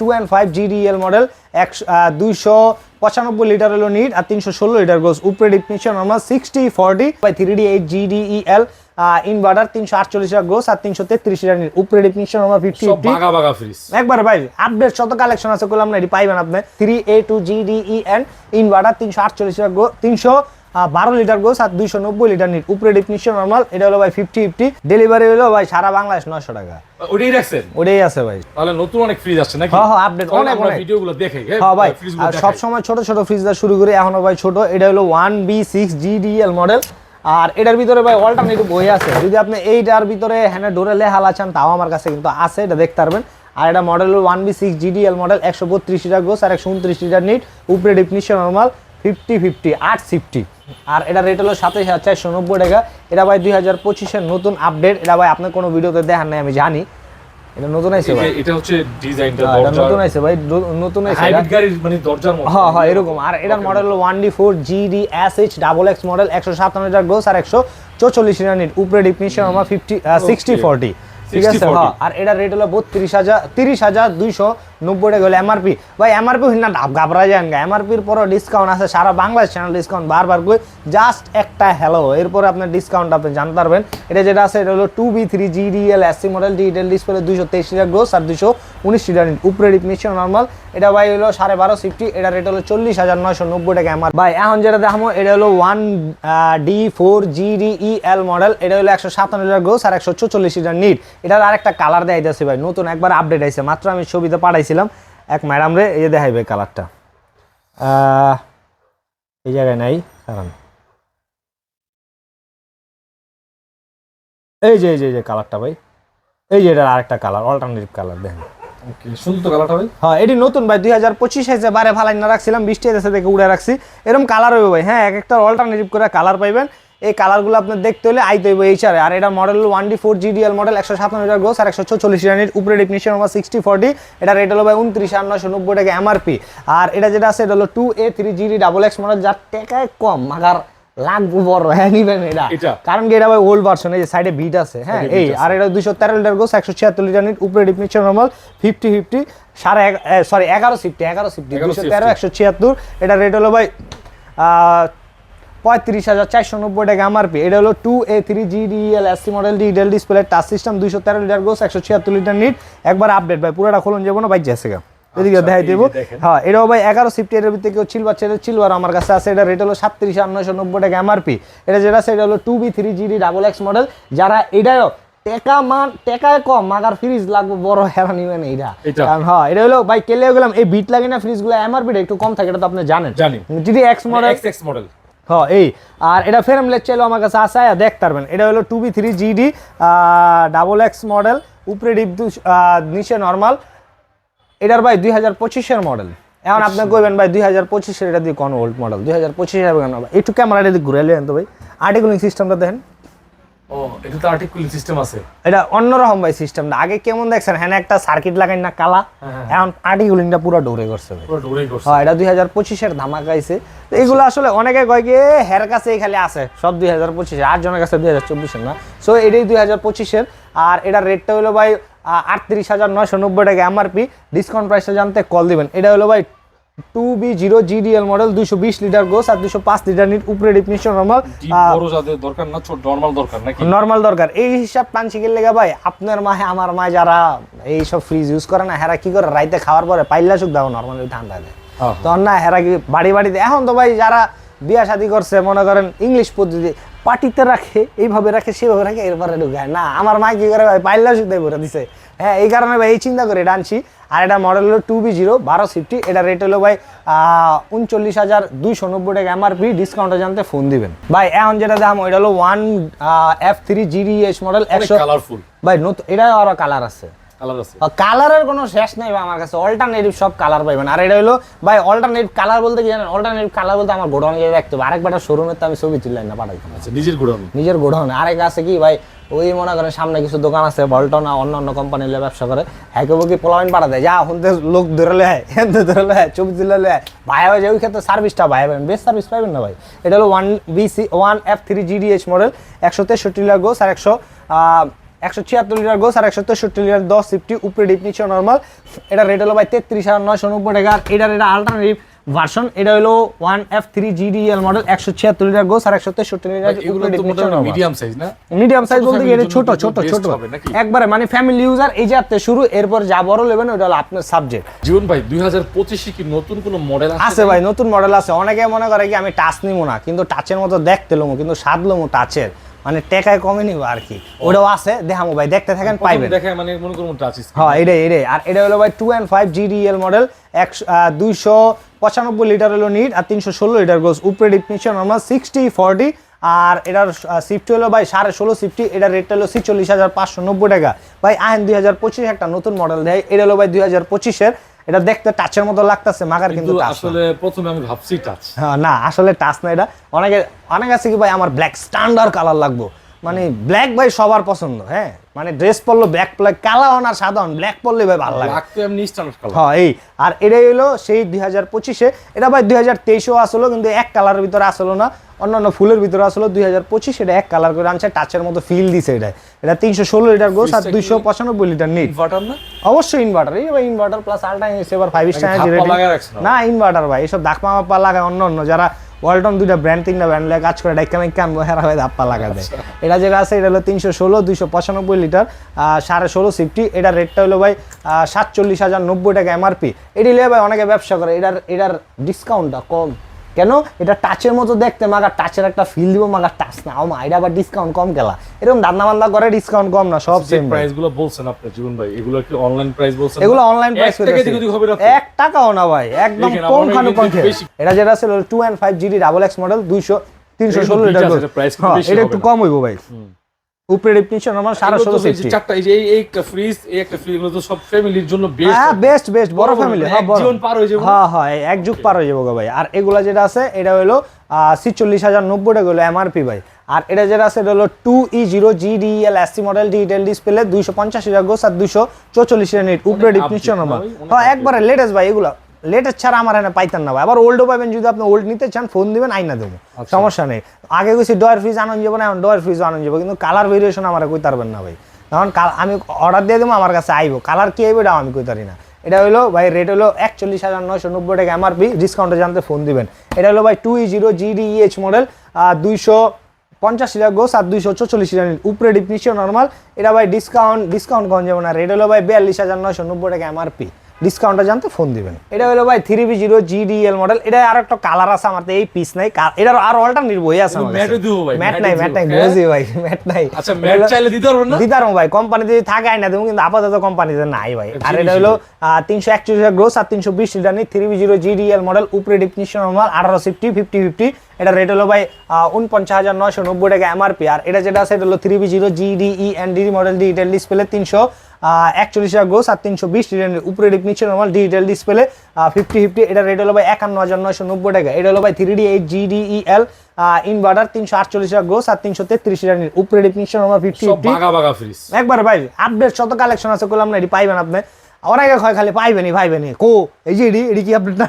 Two and five GDL model একশো দুইশো পঁচানব্বই লিটার হলো নিট আর তিনশো ষোলো লিটার গোস উপরে definition normal sixty forty by three D eight GDEL inverter তিনশো আটচল্লিশ লিটার গোস আর তিনশো তেত্রিশ লিটার নিট উপরে ডিফিনিশন নর্মাল ফিফটি ফ্রিজ একবার ভাই আপডেট শত কালেকশন আছে করলাম না এটি পাইবেন আপনি। Three A two GDE N inverter তিনশো আটচল্লিশ লিটার গো তিনশো বারো লিটার গোস আর দুইশো নব্বই লিটার নিট উপরে ডিফিনিশন নর্মাল এটা হলো ভাই ফিফটি ফিফটি ডেলিভারি হলো ভাই সারা বাংলাদেশ নশো টাকা। ওটাই রাখছেন? ওটাই আছে ভাই। তাহলে নতুন অনেক ফ্রিজ আসছে নাকি? হ্যাঁ, হ্যাঁ, update অনেক, অনেক। ভিডিওগুলো দেখে হ্যাঁ? ভাই সব সময় ছোট ছোট ফ্রিজটা শুরু করে এখনও ভাই ছোট। এটা হলো one B six GDL model আর এটার ভিতরে ভাই অল্টারনেটিভ বই আছে। যদি আপনি এইটার ভিতরে হ্যাঁ ডোরে লেহালা চান তাও আমার কাছে কিন্তু আছে এটা দেখতে পারবেন। আর এটা model one B six GDL model একশো বত্রিশ লিটার গোস আর একশো উনত্রিশ লিটার নিট উপরে ডিফিনিশন নর্মাল ফিফটি ফিফটি আট ফিফটি আর এটা রেট হলো সাতাশ হাজার চারশো নব্বই টাকা। এটা ভাই দুই হাজার পঁচিশের নতুন আপডেট এটা ভাই আপনার কোনো ভিডিওতে দেখান নাই আমি জানি। এটা নতুন আছে ভাই। এটা হচ্ছে ডিজাইনটা হ্যাঁ, নতুন ভাই নতুন হাইব্রিড গাড়ির মানে দরজার মতো। হ্যাঁ হ্যাঁ এরকম। আর এটার মডেল হলো one D four GD S H double X model একশো সাতান্ন লিটার গোস আর একশো চৌচল্লিশ লিটার নিট উপরে ডিফিনিশন আমার ফিফটি সিক্সটি ফর্টি ঠিক আছে? হ্যাঁ আর এটার রেট হলো বত্রিশ হাজার তিরিশ হাজার দুইশো নব্বই টাকা হলো এমআরপি ভাই এমআরপি না ঘাবড়া যান গা এমআরপির পরও ডিসকাউন্ট আছে, সারা বাংলাদেশ চ্যানেল ডিসকাউন্ট বারবার করে জাস্ট একটা হ্যালো এরপরে আপনার ডিসকাউন্ট আপনি জানতে পারবেন। এটা যেটা আছে, এটা হলো two B three GDL SC model digital display দুশো তেইশ লিটার গ্রোস আর দুশো উনিশ লিটার উপরে ডিফিনিশন নর্মাল এটা ভাই হলো সাড়ে বারো সিফটি এটা রেট হলো চল্লিশ হাজার নয়শো নব্বই টাকা আমার ভাই, এখন যেটা দেখাবো, এটা হলো one D four GDE L model এটা হলো একশো সাতান্ন লিটার গ্রোস আর একশো চল্লিশ লিটার নিট এটার আরেকটা কালার দেয় ভাই, নতুন একবার আপডেট আইছে। মাত্র আমি ছবিতে পাঠাইছিলাম এক ম্যাডাম রে এই যে দেখাইবে কালারটা। এই জায়গায় নাই কারণ এই যে এই যে যে কালারটা ভাই। এই যে এটার আরেকটা কালার অল্টারনেটিভ কালার দেখেন। হ্যাঁ এটি নতুন ভাই দুই হাজার পঁচিশ বারে ফালাই না রাখছিলাম বৃষ্টি এসে দেখে উড়ে রাখছি। এরকম কালার হইবে ভাই হ্যাঁ এক একটা অল্টারনেটিভ করে কালার পাইবেন। এই কালারগুলো আপনার দেখতে হলে আইতে হইবে এইচারে আর এটা model one D four GDL model একশো সাতান্ন লিটার গোস আর একশো ছচল্লিশ রানির উপরে ডিফিনিশন আমার সিক্সটি ফোরটি এটা রেট হলো ভাই উনত্রিশ আর নশো নব্বই টাকা এমআরপি আর এটা যেটা আছে এটা হলো two A three GD double X model যার টাকায় কম মাগার লাগবো বড় হ্যাঁ নিবেন এটা? কারণ কি এটা ভাই ওল্ড ভার্সন এই যে সাইডে বিট আছে হ্যাঁ এই আর এটা দুইশো তেরো লিটার গোস একশো ছিয়াত্তর লিটার নিট উপরে ডিফিনিশন নর্মাল ফিফটি ফিফটি সাড়ে সরি এগারো সিফটি এগারো সিফটি 11 দুইশো safety। তেরো একশো ছিয়াত্তর। এটা রেট হলো ভাই পঁয়ত্রিশ হাজার চারশো নব্বই টাকা এমআরপি এটা হলো two A three SC model display touch system দুইশো তেরো লিটার গোস একশো ছিয়াত্তর লিটার নিট একবার আপডেট ভাই পুরোটা খুলুন যাব না বাইক যাচ্ছে গা। এদিকে দেখাই দেবো। হ্যাঁ এটাও ভাই এগারো সিফটি ভিতরে কেউ চিলবার আমার কাছে আছে। এটা রেট হলো সাতত্রিশ আর নয়শো নব্বই টাকা এমআরপি এটা যেটা এটা হলো two B three GD double X model যারা এটাও টেকা মান টেকায় কম মাগার ফ্রিজ লাগবে বড় হেরা নিবেন এইটা। এটা? কারণ হ্যাঁ এটা হলো ভাই কেলেও গেলাম এই বিট লাগে না ফ্রিজগুলো এমআরপিটা একটু কম থাকে এটা তো আপনি জানেন। জানি। GD X model X model হ্যাঁ এই। আর এটা ফেরামলেট চাইলেও আমার কাছে আসা আর দেখতে পারবেন। এটা হলো two B three GD double X model উপরে ডিপ নিচে নর্মাল। এটার ভাই দুই হাজার পঁচিশের মডেল। এখন আপনি কইবেন ভাই দুই হাজার পঁচিশের এটা দিয়ে কোন ওল্ড মডেল দুই হাজার পঁচিশের একটু ক্যামেরাটা দিয়ে ঘুরে লেন তো ভাই। আর্টিকুলিং সিস্টেমটা দেখেন। ও এটা তো আর্টিকুলিং সিস্টেম আছে। এটা অন্যরকম ভাই সিস্টেমটা আগে কেমন দেখছেন হ্যাঁ একটা সার্কিট লাগাই না কালা। হ্যাঁ, এখন আর্টিকুলিংটা পুরো ডোরে করছে ভাই। পুরো ডোরেই করছে। হ্যাঁ এটা দুই হাজার পঁচিশের ধামাকা আইছে। তো এগুলো আসলে অনেকে কয় কি "এ, হের কাছে খালি আছে। সব দুই হাজার পঁচিশে আট জনের কাছে দুই হাজার চব্বিশের না। সো এটাই দুই হাজার পঁচিশের। আর এটার রেটটা হলো ভাই আটত্রিশ হাজার নয়শো নব্বই টাকা এমআরপি ডিসকাউন্ট প্রাইসটা জানতে কল দিবেন। এটা হলো ভাই two B zero GDL model দুশো বিশ লিটার গোস আর পাঁচ লিটার নিট উপরে ডিফিনিশন নর্মাল দরকার না ছোট নরমাল দরকার নাকি? নর্মাল দরকার। এই হিসাব লেগে ভাই আপনার মাহে আমার মায়ে যারা এই সব ফ্রিজ ইউজ করে না হেরা কি করে রাইতে খাওয়ার পরে পাইলা সুখ দাও নর্মালি ঠান্ডা দেয়। তখন না হেরা কি বাড়ি বাড়িতে এখন তো ভাই যারা বিয়া শাদি করছে মনে করেন ইংলিশ পদ্ধতি পার্টিতে রাখে এইভাবে রাখে সেভাবে রাখে এরপরে ঢুকায়। না আমার মা কি করে ভাই পাইলা সুখ ভরে দিছে। হ্যাঁ এই কারণে ভাই এই চিন্তা করে আনছি। আর এটা মডেল হলো টু বি জিরো বারো সিফটি এটা রেট হলো ভাই উনচল্লিশ হাজার দুইশো নব্বই টাকা এমআরপি ডিসকাউন্টে জানতে ফোন দিবেন। ভাই এখন যেটা দাম ওইটা হলো one F three GDS model অনেক একশো কালারফুল ভাই নতুন এটা আরও কালার আছে। কালার আছে। কালারের কোনো শেষ নাই ভাই আমার কাছে। অল্টারনেটিভ সব কালার পাইবেন। আর এটা হলো ভাই অল্টারনেটিভ কালার বলতে কি জানেন? অল্টারনেটিভ কালার বলতে আমার গোডাউন গিয়ে দেখতে হবে। আরেকবার শোরুমের তো আমি ছবি তুললাম না পাঠাই আচ্ছা নিজের গোডাউন। নিজের গোডাউন। আরেক আছে কি ভাই ওই মনে করেন সামনে কিছু দোকান আছে বল্টন না অন্য অন্য কোম্পানির ব্যবসা করে। একে বুকি পোলাইন পাঠা দেয় যা হুনতে লোক ধরে লে হয় হেনতে ধরে লে হয় ছবি তুলে লে হয় ভাই ভাই ওই ক্ষেত্রে সার্ভিসটা ভাই পাবেন। বেস্ট সার্ভিস পাবেন না ভাই। এটা হলো one BC one F three GDH model একশো তেষট্টি লাখ গোস আর একশো একশো ছিয়াত্তর লিটার গোস আর একশো তেষট্টি লিটার দশ ফিফটি উপরে ডিপ নিচে নর্মাল এটা রেট হলো ভাই তেত্রিশ হাজার নয়শো নব্বই টাকা। আর এটার এটা আল্টারনেটিভ ভার্সন এটা হলো one F three GDL model একশো ছিয়াত্তর লিটার গোস আর একশো তেষট্টি লিটার মিডিয়াম সাইজ না? মিডিয়াম সাইজ বলতে গেলে ছোট ছোট ছোট। একবারে মানে ফ্যামিলি ইউজার এই যাতে শুরু এরপর যা বড় নেবেন ওটা হলো আপনার সাবজেক্ট জীবন ভাই দুই হাজার পঁচিশে কি নতুন কোনো মডেল আছে ভাই নতুন মডেল আছে। অনেকে মনে করে কি আমি টাচ নিবো না কিন্তু টাচের মতো দেখতে লোমো কিন্তু স্বাদ লোমো টাচের মানে টেকায় কমে নিবো আর কি। ওটাও আছে দেখামো ভাই দেখতে থাকেন পাইবেন। দেখে মানে মনে করুন টাচ হ্যাঁ এটাই এটাই। আর এটা হলো ভাই two and five GDL model একশো দুইশো পঁচানব্বই লিটার হলো নিট আর তিনশো ষোলো লিটার গোস উপরে ডিপনিশন নর্মাল সিক্সটি ফর্টি আর এটার সিফটি হলো ভাই সাড়ে ষোলো সিফটি এটার রেটটা হলো ছিচল্লিশ হাজার পাঁচশো নব্বই টাকা। ভাই আহেন দুই হাজার পঁচিশ একটা নতুন মডেল দেয়। এটা হলো ভাই দুই হাজার পঁচিশের এটা দেখতে টাচের মতো লাগতেছে মাগার কিন্তু আসলে প্রথমে আমি ভাবছি টাচ হ্যাঁ, না আসলে টাচ না এটা। অনেকে অনেক আছে কি ভাই আমার ব্ল্যাক স্ট্যান্ডার্ড কালার লাগবো। মানে ব্ল্যাক ভাই সবার পছন্দ হ্যাঁ? মানে ড্রেস পরলো ব্ল্যাক ব্ল্যাক কালা হন আর সাধারণ ব্ল্যাক পরলে ভাই ভালো লাগে। হ্যাঁ এই আর এটাই হলো সেই দুই হাজার পঁচিশে। এটা ভাই দুই হাজার তেইশেও আসলো কিন্তু এক কালারের ভিতরে আসলো না। অন্যান্য ফুলের ভিতরে আসলো দুই হাজার পঁচিশ এটা এক কালার করে আনছে টাচের মতো ফিল দিছে এটা। এটা তিনশো ষোলো লিটার গোস আর দুইশো পঁচানব্বই লিটার নিট। ইনভার্টার না? অবশ্যই ইনভার্টার এই ভাই ইনভার্টার প্লাস আলটা এবার ফাইভ স্টার না? ইনভার্টার ভাই এসব ধাক্পা মাপ্পা লাগায় অন্য অন্য যারা ওয়ালটন দুইটা ব্র্যান্ড তিনটা ব্র্যান্ড লাগে কাজ করে ডাইকা মাইকা আনব, হেরা হয়ে ধাপ্পা লাগা দেয়। এটা যেটা আছে, এটা হলো তিনশো ষোলো, দুইশো পঁচানব্বই লিটার সাড়ে ষোলো সিফটি এটার রেটটা হলো ভাই সাতচল্লিশ হাজার নব্বই টাকা এমআরপি এটি লিয়ে ভাই অনেকে ব্যবসা করে, এটার এটার ডিসকাউন্টটা কম। কেন? এটা টাচের মতো দেখতে মাগার টাচের একটা ফিল দিব মাগার টাচ না। ও মা এটা আবার ডিসকাউন্ট কম গেলা এরকম দান্না বান্না করে ডিসকাউন্ট কম না সব সেম প্রাইসগুলো বলছেন আপনি জীবন ভাই এগুলো কি অনলাইন প্রাইস বলছেন? এগুলো অনলাইন প্রাইস দিকে হবে না টাকাও না ভাই একদম কম খানো কিন্তু এটা যেটা ছিল 2 and 5 GD double X model দুইশো তিনশো ষোলো এটা লিটার বেশি এটা একটু কম হইবো ভাই। উপরে আমার সাড়ে এগুলো ষোলো তো এই যে সিক্সটি চারটা এই যে এই- ফ্রিজ এই একটা ফ্রিজ এগুলো তো সব ফ্যামিলির জন্য বেস্ট হ্যাঁ বেস্ট বেস্ট বড় ফ্যামিলি মানে হ্যাঁ বড়। জীবন পার হয়ে যাব। হ্যাঁ হ্যাঁ এক যুগ পার হয়ে যাব গো ভাই। আর এগুলা যেটা আছে এটা হলো ছিচল্লিশ হাজার নব্বই টাকা হলো এমআরপি ভাই। আর এটা যেটা আছে এটা হলো two E zero GDL model digital display দুইশো পঞ্চাশ হাজার গোস আর দুইশো চৌচল্লিশ নিট উপরে update ডিপনিশন আমার হ্যাঁ একবারে লেটেস্ট ভাই এগুলো। লেটেস্ট ছাড়া আমার এখানে পাইতেন না ভাই। আবার ওল্ডও পাবেন যদি আপনি ওল্ড নিতে চান ফোন দিবেন আইনা দেবো। আচ্ছা। সমস্যা নেই। আগে গেছি ডয়ের ফ্রিজ আনন্দ যাব না এখন ডয়ের ফ্রিজ আনন্দ যাব। কিন্তু কালার ভেরিয়েশন আমার কই পারবেন না ভাই। কারণ কাল- আমি অর্ডার দিয়ে দেবো আমার কাছে আইবো। কালার কী আইবো এটাও আমি কই পারি না। এটা হলো ভাই রেট হলো একচল্লিশ হাজার নয়শো নব্বই টাকা এমআরপি ডিসকাউন্টে জানতে ফোন দিবেন। এটা হলো ভাই two E zero GDH model দুইশো পঞ্চাশ লিটার গোস আর দুইশো চল্লিশ লিটার উপরে ডিপনিশন নর্মাল এটা ভাই ডিসকাউন্ট ডিসকাউন্ট কম যাবে না? রেট হলো ভাই বিয়াল্লিশ হাজার নয়শো নব্বই টাকা এমআরপি ডিসকাউন্টটা জানতে ফোন দিবেন। এটা হলো ভাই three B zero GDL model এটা আর একটা কালার আছে আমার এই পিস নাই। এটার আর অল্টারনেটিভ বই আছে ম্যাটে দিবো ভাই, ম্যাট নাই ম্যাট নাই হ্যাঁ? বুঝি ভাই ম্যাট নাই। আচ্ছা ম্যাট চাইলে দিতে না? দিতারও ভাই কোম্পানি যদি থাকে আইনা দেবো কিন্তু আপাতত কোম্পানিতে নাই ভাই। আর এটা হলো তিনশো একচল্লিশ গ্রোস আর তিনশো বিশ লিটার নিয়ে three B zero GDL model উপরে ডিপনিশন নর্মাল আঠারো ফিফটি ফিফটি ফিফটি এটা রেট হলো ভাই উনপঞ্চাশ হাজার নয়শো নব্বই টাকা এমআরপি আর এটা যেটা আছে এটা হলো three B zero GDE N D model digital display তিনশো। একচল্লিশ হাজার গ্রোস আর তিনশো বিশ উপরে ডিপনিশন normal digital display fifty fifty এটা রেট হলো ভাই একান্ন হাজার নয়শো নব্বই টাকা। এটা হলো ভাই three D eight GDEL inverter তিনশো আটচল্লিশ হাজার গ্রোস আর তিনশো তেত্রিশ লিটার উপরে ডিপনিশন নর্মাল ফিফটি ফিফটি একবার ভাই আপডেট শত কালেকশন আছে করলাম না এটি পাইবেন আপনি। অনেকে হয় খালি পাইবেনি পাইবেনি কো এই যে এডি এডি কি আপডেট না।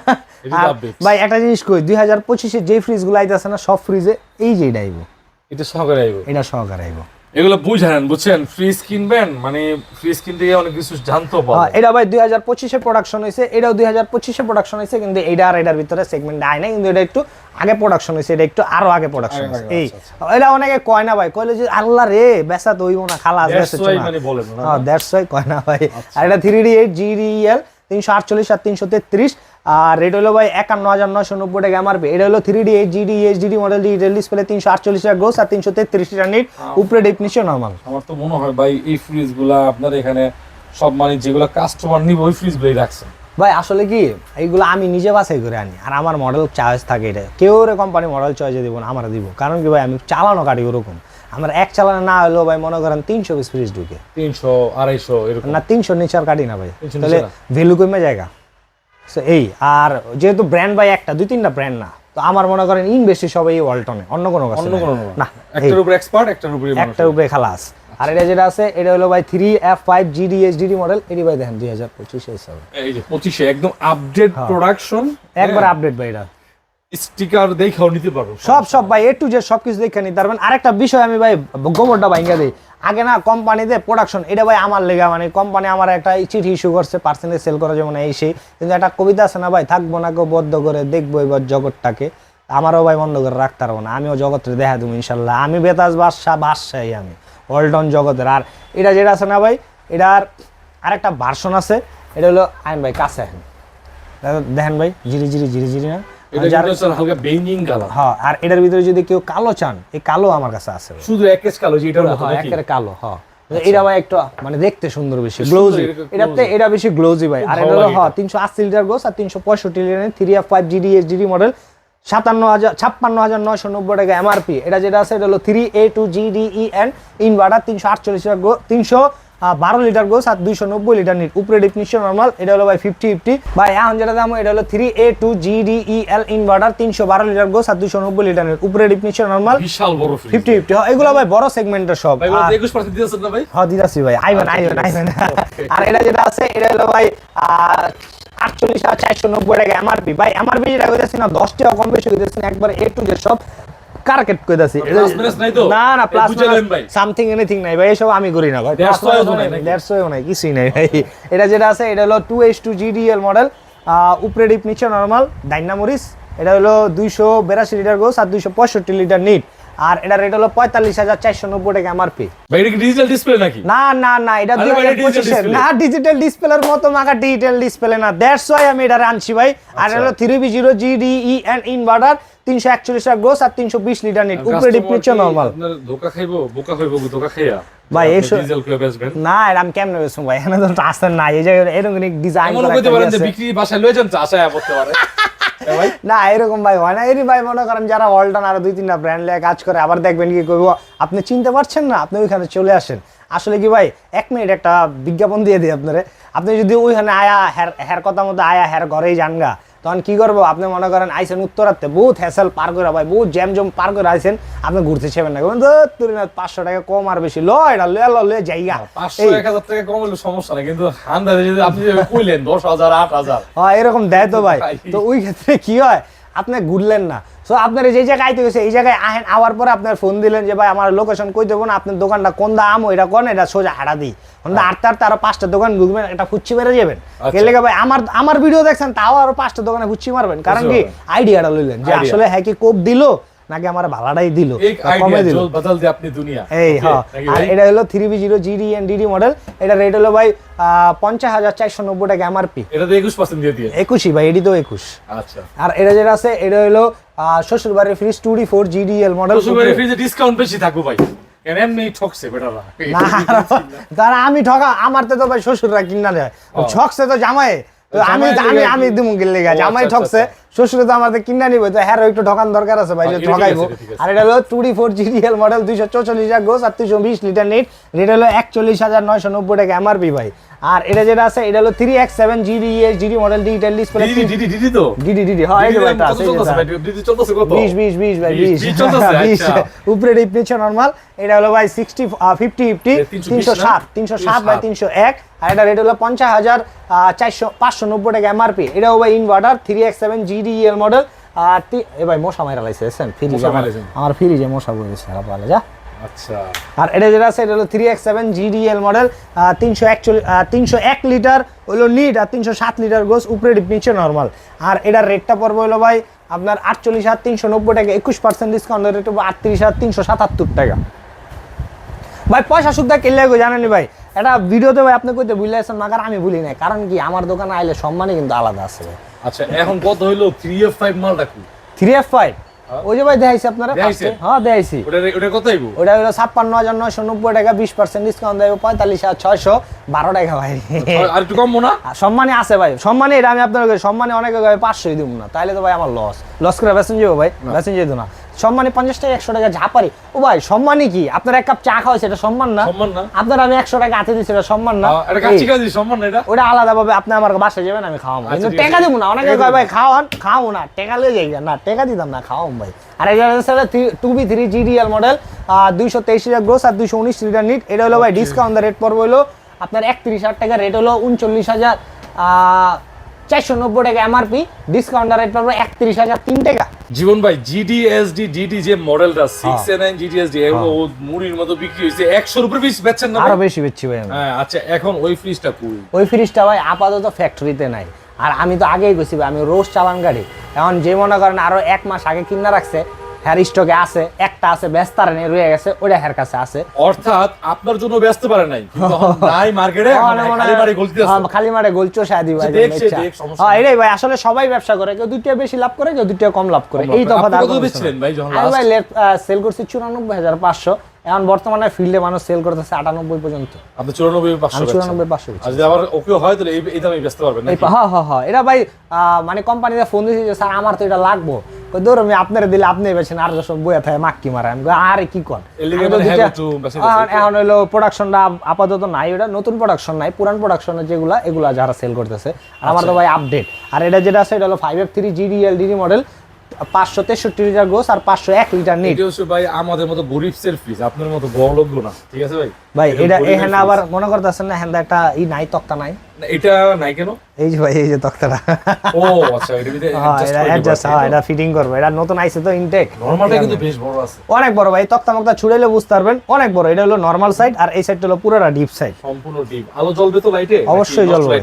ভাই একটা জিনিস কই দুই হাজার পঁচিশে যে ফ্রিজগুলো আইতেছে না সব ফ্রিজে এই যে এটা আইব। এটা সহকারে আইবো। এটা সহকারে আইব। এগুলো বুঝেন বুঝছেন? মানে অনেক কিছু জানতে হ্যাঁ, এটা ভাই দুই হাজার পঁচিশে প্রোডাকশন হয়েছে এটাও দুই হাজার পঁচিশে প্রোডাকশন হয়েছে কিন্তু এটা আর এটার ভিতরে সেগমেন্ট আয় না কিন্তু এটা একটু আগে প্রোডাকশন হয়েছে এটা একটু আরও আগে প্রোডাকশন আগে, এই আচ্ছা, এটা অনেকে কয় না ভাই কইলে যে আল্লাহ রে বেসা তো হইব না খালাস মানে বলেন না? হ্যাঁ দ্যাটস ওয়াই কয় না ভাই। আর এটা থ্রি ডি এইট জিডিএল তিনশো আটচল্লিশ আর তিনশো তেত্রিশ। আর রেট হলো ভাই একান্ন হাজার নয়শো নব্বই টাকা এমআরপি এটা হলো three D eight GD HDD model digital display তিনশো আটচল্লিশ টাকা গ্রোস আর তিনশো তেত্রিশ টাকা নিট উপরে ডিপনিশন নর্মাল আমার তো মনে হয় ভাই এই ফ্রিজগুলা আপনার এখানে সব মানে যেগুলো কাস্টমার নিবে ওই ফ্রিজ গুলোই রাখছেন ভাই আসলে কি এইগুলো আমি নিজে বাছাই করে আনি। আর আমার মডেল চয়েস থাকে এটা। কেউ কোম্পানি মডেল চয়েসে দিব না আমার দিব। কারণ কি ভাই আমি চালানো কাটি ওরকম। আমার এক চালানো না হলেও ভাই মনে করেন তিনশো পিস ফ্রিজ ঢুকে। তিনশো আড়াইশো এরকম। না তিনশো নিচে আর কাটি না ভাই। তাহলে ভ্যালু কমে জায়গা So, এই আর যেহেতু ব্র্যান্ড ভাই একটা দুই তিনটা ব্র্যান্ড না তো আমার মনে করেন ইন ইনভেস্টি সবাই এই ওয়ালটনে অন্য কোনো কাছে অন্য কোনো না একটার উপর এক্সপার্ট একটার উপরে একটার উপরে খালাস। আর এটা যেটা আছে এটা হলো ভাই three F five GD HDD model এটি ভাই দেখেন দুই হাজার পঁচিশে হিসাবে এই যে পঁচিশে একদম আপডেট হ্যাঁ। প্রোডাকশন একবার আপডেট ভাই এটা। স্টিকার দেখাও নিতে পারো। সব সব ভাই এ টু জেড সব কিছু দেখে নিতে পারবেন। আরেকটা বিষয় আমি ভাই, গোবরটা ভাঙ্গা দিই। আগে না কোম্পানিতে প্রোডাকশন এটা ভাই আমার লেগা মানে কোম্পানি আমার একটা চিঠি ইস্যু করছে পার্সেন্টেজ সেল করা যেমন এই সেই। কিন্তু একটা কবিতা আছে না ভাই, থাকব না কেউ, বদ্ধ করে দেখব এবার জগৎটাকে। আমারও ভাই বন্ধ করে রাখতে পারব না, আমিও জগৎটা দেখা দেবো ইনশাল্লাহ। আমি বেতাজ বাদশাহ, বাদশাহী আমি ওয়ার্ল্ডন জগতের। আর এটা যেটা আছে না ভাই, এটার আরেকটা ভার্সন আছে, এটা হলো, আইন ভাই, কাছে দেখেন ভাই, জিরি জিরি জিরি জিরি না? হ্যাঁ আর এটার ভিতরে যদি কেউ কালো চান এই কালো আমার কাছে আছে শুধু কালো হ্যাঁ, কালো হ্যাঁ। এটা ভাই একটু মানে দেখতে সুন্দর বেশি গ্লোজি এটাতে এটা বেশি গ্লোজি ভাই। আর এটা হ্যাঁ তিনশো আশি লিটার গোস আর তিনশো পঁয়ষট্টি litre three F five GD HD model সাতান্ন হাজার ছাপ্পান্ন হাজার নয়শো নব্বই টাকা এমআরপি এটা যেটা আছে এটা হলো three A two GDE N inverter তিনশো আটচল্লিশ তিনশো বারো লিটার গোস আর দুইশো নব্বই লিটার নিট। উপরে ডিফিনিশন নর্মাল এটা হলো ভাই ফিফটি ফিফটি ভাই এখন যেটা দাম এটা হলো three A two GDE L inverter তিনশো বারো লিটার গোস আর দুইশো নব্বই লিটার নিট। উপরে ডিফিনিশন নর্মাল বিশাল বড় ফিফটি ফিফটি এগুলো ভাই বড় সেগমেন্টের সব। একুশ পার্সেন্ট দিয়েছেন না ভাই? হ্যাঁ দিদাসি ভাই। আইবেন আইবেন আইবেন। আর এটা যেটা আছে এটা হলো ভাই আটচল্লিশ হাজার চারশো নব্বই টাকা এমআরপি ভাই এমআরপি যেটা কইতেছি না দশ টাকা কম বেশি কইতেছি না একবার এ টু যে সব। কার্কেট তো? না না প্লাস সামথিং এনিথিং নাই ভাই এসব আমি করি না ভাই। ওয়াই নাই কিছুই নাই ভাই। এটা যেটা আছে এটা হলো two H two GDL model উপরে ডিপ নিচে নর্মাল ডাইনামোরিস এটা হলো দুইশো বিরাশি লিটার গোস আর দুইশো পঁয়ষট্টি লিটার নিট। আর এটা রেট হলো পঁয়তাল্লিশ হাজার চারশো নব্বই টাকা এমআরপি ভাই এটা ডিজিটাল ডিসপ্লে নাকি? না না না এটা দুই হাজার পঁচিশের। না ডিজিটাল ডিসপ্লের মতো মাকা ডিজিটাল ডিসপ্লে না। দ্যাটস ওয়াই আমি এটা আনছি ভাই। আর আচ্ছা। হলো three B zero GDE and inverter তিনশো একচল্লিশ গ্রোস আর তিনশো বিশ লিটার নিট উপরে Customer নর্মাল ধোকা খাইবো? বোকা খাইবো ধোকা খাইয়া? ভাই, এইসব- না এটা আমি কেমনে বেসুম ভাই? এখানে তো আসতেন না এই জায়গায় এরকম ডিজাইন বিক্রি বাসায় লয়ে যান আশায় করতে পারে। না, এরকম ভাই হয় না। এরই ভাই মনে করেন যারা ওয়ালটন আরও দুই, তিনটা ব্র্যান্ড নিয়ে কাজ করে, আবার দেখবেন কি করব? আপনি চিনতে পারছেন না, আপনি ওইখানে চলে আসেন। আসলে কি ভাই, এক মিনিট একটা বিজ্ঞাপন দিয়ে দিই আপনারে। আপনি যদি ওইখানে আয়া হ্যার হ্যার কথা মতো আয়া হ্যার ঘরেই যান গা। তখন কি করব? আপনি মনে করেন আইসেন উত্তরাতে বহুত হ্যাসেল পার করে ভাই বহুত জ্যাম জম পার করে আইসেন আপনি ঘুরতে ছেবেন না। তুই না পাঁচশো টাকা কম আর বেশি ল এটা লয়ে ল লে জায়গা। পাঁচশো এক হাজার টাকা কম হলে সমস্যা নেই কিন্তু হান্দারে যদি আপনি কইলেন দশ হাজার আট হাজার। হ্যাঁ এরকম দেয় তো ভাই। তো ওই ক্ষেত্রে কি হয়? আপনি ঘুরলেন না। সো আপনার যে জায়গায় আইতে গেছে এই জায়গায় আহেন আওয়ার পরে আপনার ফোন দিলেন যে ভাই আমার লোকেশন কই দেবো না? আপনার দোকানটা কোন দাম এটা কোন? এটা সোজা হারা দিই। আমরা আটটা আটটা আরও পাঁচটা দোকান ঘুরবেন একটা ফুচ্ছি মেরে যাবেন। আচ্ছা। গেলে ভাই আমার আমার ভিডিও দেখছেন তাও আরও পাঁচটা দোকানে ফুচ্ছি মারবেন। কারণ কি আইডিয়াটা লইলেন যে আসলে হ্যাঁ কি কোপ দিল নাকি আমার ভাড়াটাই দিল? কমে দিল? বদল দে আপনি দুনিয়া। এই হ্যাঁ। আর এটা হলো three B zero GD N DD model এটা রেট হলো ভাই পঞ্চাশ হাজার চারশো নব্বই টাকা এমআরপি এটা তো একুশ পার্সেন্ট দিয়ে দিয়ে একুশই ভাই এডি তো একুশ। আচ্ছা। আর এটা যেটা আছে এটা হলো শ্বশুর বাড়ির fridge two D four GDL model শ্বশুরবাড়ির ফ্রিজে ডিসকাউন্ট বেশি থাকব ভাই। তারা আমি ঠকা আমার তো ভাই শ্বশুররা কিনা দেয়। ঠকছে তো জামাই। আমি আমি আমি দিমু গেলে জামাই আচ্ছা, ঠকছে। আচ্ছা। শ্বশুরে তো আমাদের কিনা নিবে তো হ্যাঁ একটু দরকার আছে ভাই হ্যাঁ, এটা ঠকাইবো এটা। আর এটা হলো ফোর জিডিএল মডেল দুইশো চৌচল্লিশ গোস আর দুইশো বিশ লিটার নিট এটা হলো একচল্লিশ হাজার নয়শো নব্বই টাকা এমআরপি ভাই। আর এটা যেটা আছে এটা হলো three X seven GD S GD model digital display তো? ডিডি ডিডি হ্যাঁ এই এটা আছে, এটা। বিশ বিশ বিশ ভাই বিশ, বিশ। উপরে ডিপ নিচে নর্মাল এটা হলো ভাই সিক্সটি ফিফটি ফিফটি তিনশো সাত তিনশো সাত বাই তিনশো এক। আর এটা রেট হলো পঞ্চাশ হাজার চারশো পাঁচশো নব্বই টাকা এমআরপি এটাও ভাই inverter three X seven GDL model আর এ ভাই মশা মাইরা লাইছে ফ্রিজ মশা আমার ফ্রিজে মশা বলেছে পালে যা। আচ্ছা। আর এটা যেটা আছে এটা হলো three X seven GDL model তিনশো একচল্লিশ তিনশো এক লিটার হলো নিট আর তিনশো সাত লিটার গোস উপরে ডিপ নিচে নর্মাল আর এটার রেটটা পড়বে হলো ভাই আপনার আটচল্লিশ হাজার তিনশো নব্বই টাকা একুশ পার্সেন্ট ডিসকাউন্ট রেট হবে আটত্রিশ হাজার তিনশো সাতাত্তর টাকা। ভাই পয়সা সুদ্ধা কিনলে গো জানেনি ভাই? এটা ভিডিওতে ভাই আপনি কইতে বুঝলে আসেন মাগার আমি ভুলি নাই। কারণ কি আমার দোকানে আইলে সম্মানই কিন্তু আলাদা আছে ভাই। আচ্ছা এখন কত হইল? থ্রি এফ ফাইভ মাল রাখু থ্রি এফ ফাইভ ওই যে ভাই দেখাইছি আপনারা। হ্যাঁ দেখাইছি। ওটা ওটা কত আইবো ওটা হলো টাকা বিশ পার্সেন্ট ডিসকাউন্ট দেবো পঁয়তাল্লিশ হাজার ছয়শো বারো টাকা ভাই। আর একটু কম না? সম্মানে আছে ভাই। সম্মানে এটা আমি আপনার সম্মানে অনেক ভাই পাঁচশোই দিব না। তাইলে তো ভাই আমার লস লস করে বেসেন যাব ভাই। বেসেন যেত না। সম্মানে পঞ্চাশ টাকা একশো টাকা যা পারি। ও ভাই সম্মানই কি? আপনার এক কাপ চা খাওয়াইছে এটা সম্মান না? আপনার আমি একশো টাকা হাতে দিচ্ছি এটা সম্মান না? ওটা আলাদা ভাবে আপনি আমার বাসায় যাবেন আমি খাওয়াবো। আচ্ছা, কিন্তু। টাকা দেবো না। অনেকে কয় ভাই খাওয়ান খাও না টাকা লয়ে যাই না। টাকা দিতাম না খাওয়াম ভাই। আর এটা হচ্ছে two B three GDL model দুইশো তেইশ লিটার গ্রোস আর দুইশো উনিশ লিটার নিট এটা হলো ভাই ডিসকাউন্ট রেট পড়বে হলো আপনার একত্রিশ হাজার টাকা রেট হলো উনচল্লিশ হাজার। চারশো নব্বই টাকা এমআরপি ডিসকাউন্ট রেট পাবো একত্রিশ হাজার তিন টাকা। জীবন ভাই জিডিএসডি ডিডি যে মডেলটা সিক্স হ্যাঁ। এ নাইন জিডিএসডি এগুলো মুড়ির মতো বিক্রি হয়েছে। একশোর উপরে বেশি বেচছেন না আরও বেশি বেচছি ভাই আমি। হ্যাঁ আচ্ছা এখন ওই ফ্রিজটা কুল ওই ফ্রিজটা ভাই আপাতত ফ্যাক্টরিতে নাই। আর আমি তো আগেই গেছি ভাই, আমি রোজ চালান গাড়ি। এখন যে মনে করেন আরও এক মাস আগে কিনা রাখছে হ্যার স্টকে আছে একটা আছে ব্যস্তার নেই রয়ে গেছে ওটা হ্যার কাছে আছে। অর্থাৎ আপনার জন্য ব্যস্ত পারে নাই। নাই মার্কেটে হ্যাঁ, না, মনে খালি হয়- বাড়ি গলতে হ্যাঁ, খালি মারে সাদি ভাই আচ্ছা, হ্যাঁ নেই। এটাই ভাই আসলে সবাই ব্যবসা করে কেউ দুইটা বেশি লাভ করে কেউ দুইটা কম লাভ করে এই। তফাৎ ভাই আমি সেল করছি চুরানব্বই হাজার পাঁচশো এখন বর্তমানে ফিল্ডে মানুষ সেল করতেছে আটানব্বই পর্যন্ত। আপনি চুরানব্বই পাঁচশো চুরানব্বই পাঁচশো যদি আবার ওকে হয় তাহলে এই দামে বেচতে পারবেন হ্যাঁ হ্যাঁ হ্যাঁ এটা ভাই মানে কোম্পানিতে ফোন দিয়েছে যে স্যার আমার তো এটা লাগবো। দৌড় আমি আপনারা দিলে আপনি বেছেন আর সব বইয়া থাকে মাক্কি মারা আমি আরে কি কর মানে message এখন- হলো প্রোডাকশনটা আপাতত নাই ওটা নতুন প্রোডাকশন নাই পুরান প্রোডাকশনের যেগুলা এগুলা যারা সেল করতেছে। আর আমার তো ভাই আপডেট আর এটা যেটা আছে এটা হলো five F three GDLD model পাঁচশো তেষট্টি লিটার গোস আর পাঁচশো এক লিটার হচ্ছে ভাই আমাদের মতো ফ্রিজ আপনার মতো বড় লোক না ঠিক আছে ভাই? ভাই এটা এখানে আবার মনে করতেছেন না হ্যাঁ একটা ই নাই তক্তা নাই? এটা নাই কেন? এই যে ভাই এই যে তক্তাটা। ও আচ্ছা এটা হ্যাঁ এটা অ্যাডজাস্ট হ্যাঁ এটা ফিটিং করব। এটা নতুন আইছে তো ইনটেক নরমালটা কিন্তু বেশ বড় আছে। অনেক বড় ভাই তক্তা মক্তা ছুড়াইলে বুঝতে পারবেন অনেক বড়। এটা হলো নর্মাল সাইড আর এই সাইডটা হলো পুরোটা ডিপ সাইড সম্পূর্ণ ডিপ আলো জ্বলবে তো লাইটে অবশ্যই জ্বলবে।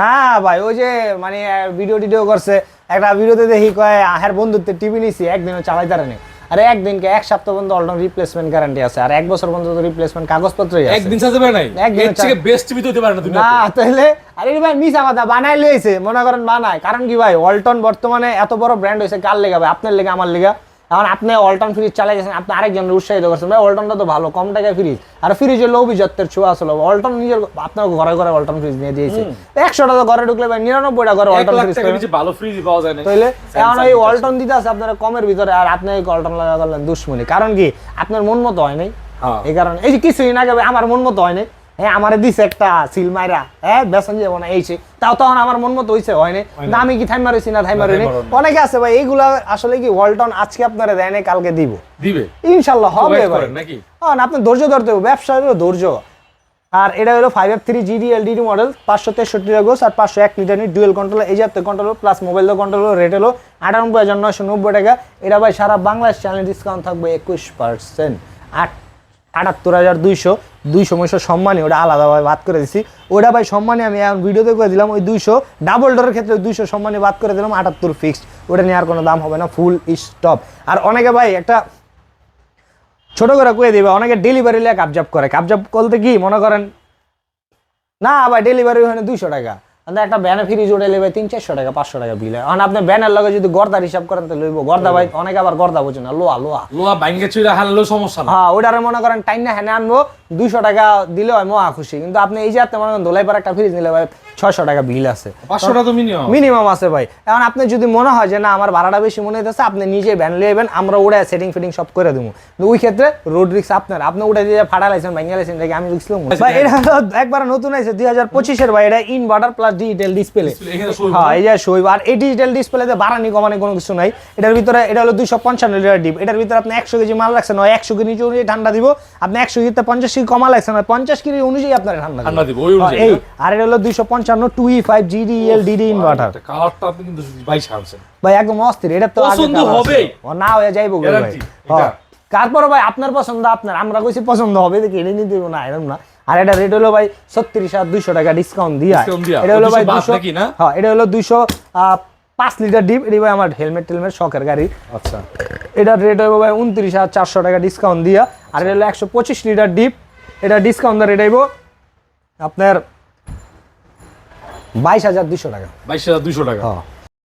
না ভাই ওই যে মানে ভিডিও টিডিও করছে একটা ভিডিওতে দেখি কয় আহের বন্ধুত্বের টিভি নিছি একদিনও চালাইতারে নেই আরে একদিনকে এক সপ্তাহ পর্যন্ত অলটাউন রিপ্লেসমেন্ট গ্যারান্টি আছে আর এক বছর পর্যন্ত রিপ্লেসমেন্ট কাগজপত্রই আছে। একদিন সাথে পারে নাই? একদিন থেকে বেস্ট টিভি তো হতে পারে না তুমি না তাহলে আরে ভাই মিছা কথা বানাই লইছে মনে করেন বানায়। কারণ কি ভাই অল্টন বর্তমানে এত বড় ব্র্যান্ড হইছে কার লেগা ভাই? আপনার লাগে আমার লেগা? এখন আপনি ওয়ালটন ফ্রিজ চালাই গেছেন আপনি আরেকজনের উৎসাহিত করছেন ভাই ওয়ালটনটা তো ভালো কম টাকায় ফ্রিজ। আর ফ্রিজে লো বিজত্বের ছোঁয়া আসলে ওয়ালটন নিজের আপনার ঘরে ঘরে ওয়ালটন ফ্রিজ নিয়ে দিয়েছে। একশোটা তো ঘরে ঢুকলে ভাই নিরানব্বইটা ঘরে লাখ ফ্রিজ ভালো ফ্রিজ পাওয়া যায় না তাইলে এখন এই। ওয়ালটন দিতে আছে আপনারা কমের ভিতরে আর আপনি এই ওয়ালটন লাগা করলেন দুশ্মনী। কারণ কি? আপনার মন মতো হয় নাই। হ্যাঁ। এই কারণে এই যে কিছুদিন আগে আমার মন মতো হয় নাই। হ্যাঁ আমার দিছে একটা সিল মাইরা। হ্যাঁ বেসন যাব না এই সে। তাও তখন আমার মন মতো হইছে হয় না আমি কি থাইমা রইছি না থাইমা না, রইনি। অনেকে আছে ভাই এইগুলা আসলে কি ওয়ালটন আজকে আপনারা দেয় নাই কালকে দিব। দিবে? ইনশাল্লাহ হবে ভাই। নাকি? হ্যাঁ আপনি ধৈর্য ধরতে হবে ব্যবসা হলো ধৈর্য। আর এটা হলো five F three GD LDD model পাঁচশো তেষট্টি গোস আর পাঁচশো এক লিটার ডুয়েল কন্ট্রোল এই জাতীয় control plus mobile control rate হলো আটানব্বই হাজার নয়শো নব্বই টাকা। এটা ভাই সারা বাংলাদেশ চ্যানেল ডিসকাউন্ট থাকবে একুশ পার্সেন্ট আট আটাত্তর হাজার দুইশো দুইশো মহিষো সম্মানী ওটা আলাদাভাবে বাদ করে দিছি। ওটা ভাই সম্মানে আমি এখন ভিডিওতে করে দিলাম, ওই দুইশো ডাবল ডোরের ক্ষেত্রে দুইশো সম্মানী বাদ করে দিলাম, আটাত্তর ফিক্সড ওটা নেওয়ার কোনো দাম হবে না ফুল স্টপ আর অনেকে ভাই একটা ছোট করে কয়ে দিবে, অনেকে ডেলিভারি লেগে কাবজাব করে। কাবজাব বলতে কি, মনে করেন, না ভাই ডেলিভারি ওখানে দুইশো টাকা। একটা ব্যানার ফ্রি ওটা নেবে তিন চারশো টাকা পাঁচশো টাকা বিল হয়। এখন আপনি ব্যানের লগে যদি গর্দার হিসাব করেন তাহলে লইব। গর্দা ভাই অনেক আবার গর্দা বোঝে না লোয়া লোয়া। লোহা বাইঙ্গে চুইরা হানলেও সমস্যা হ্যাঁ ওইটার মনে করেন টাইম না হ্যানে আনব দুশো টাকা দিলে হয় মহা খুশি। কিন্তু আপনি এই যে আপনি মনে করেন দোলাই পার একটা ফ্রিজ নিলে ভাই ছয়শো টাকা বিল আছে। পাঁচশো টাকা তো মিনিমাম মিনিমাম আছে ভাই। এখন আপনি যদি মনে হয় যে না আমার ভাড়াটা বেশি মনে হইতেছে আপনি নিজে ভ্যান লিয়েবেন আমরা ওটা সেটিং ফিটিং সব করে দেবো। ওই ক্ষেত্রে রোড রিক্স আপনার। আপনি উঠে দিয়ে ফাটা লাইছেন ভেঙে লাইছেন দেখে আমি রিক্স লম ভাই এটা একবার নতুন আছে দুই হাজার পঁচিশের ভাই এটা ইনভার্টার প্লাস ডিজিটাল ডিসপ্লে হ্যাঁ এই যে শৈব। আর এই ডিজিটাল ডিসপ্লেতে বাড়ানি কমানি কোনো কিছু নাই। এটার ভিতরে এটা হলো দুইশো পঞ্চান্ন লিটার ডিপ এটার ভিতরে আপনি একশো কেজি মাল রাখছেন হয় একশো কেজি অনুযায়ী ঠান্ডা দিব। আপনি একশো কেজিতে পঞ্চাশ কেজি কমা লাগছেন হয় পঞ্চাশ কেজি অনুযায়ী আপনার ঠান্ডা দিব। অনুযায়ী, এই। আর এটা হলো দুইশো পঞ্চান্ন ফাইভ জিডিএল ডিডি ইনভার্টার কালারটা আপনি কিন্তু ভাই ছাড়ছেন ভাই একদম অস্থির। এটা তো পছন্দ। ও না হয়ে যাইবো ভাই। হ্যাঁ। তারপরে ভাই আপনার পছন্দ আপনার। আমরা কইছি পছন্দ হবে দেখি নিতে দেবো না এরকম না। আর এটা রেট হলো ভাই ছত্রিশ হাজার দুইশো টাকা ডিসকাউন্ট দিয়া। এটা হলো ভাই দুশো হ্যাঁ এটা হলো দুইশো পাঁচ লিটার ডিপ এটা ভাই আমার হেলমেট টেলমেট শখের গাড়ি। আচ্ছা। এটার রেট হবে ভাই উনত্রিশ হাজার চারশো টাকা ডিসকাউন্ট দিয়া। আর এটা হলো একশো পঁচিশ লিটার ডিপ এটা ডিসকাউন্ট রেট আইব আপনার বাইশ হাজার দুশো টাকা। বাইশ হাজার দুশো টাকা। হ্যাঁ।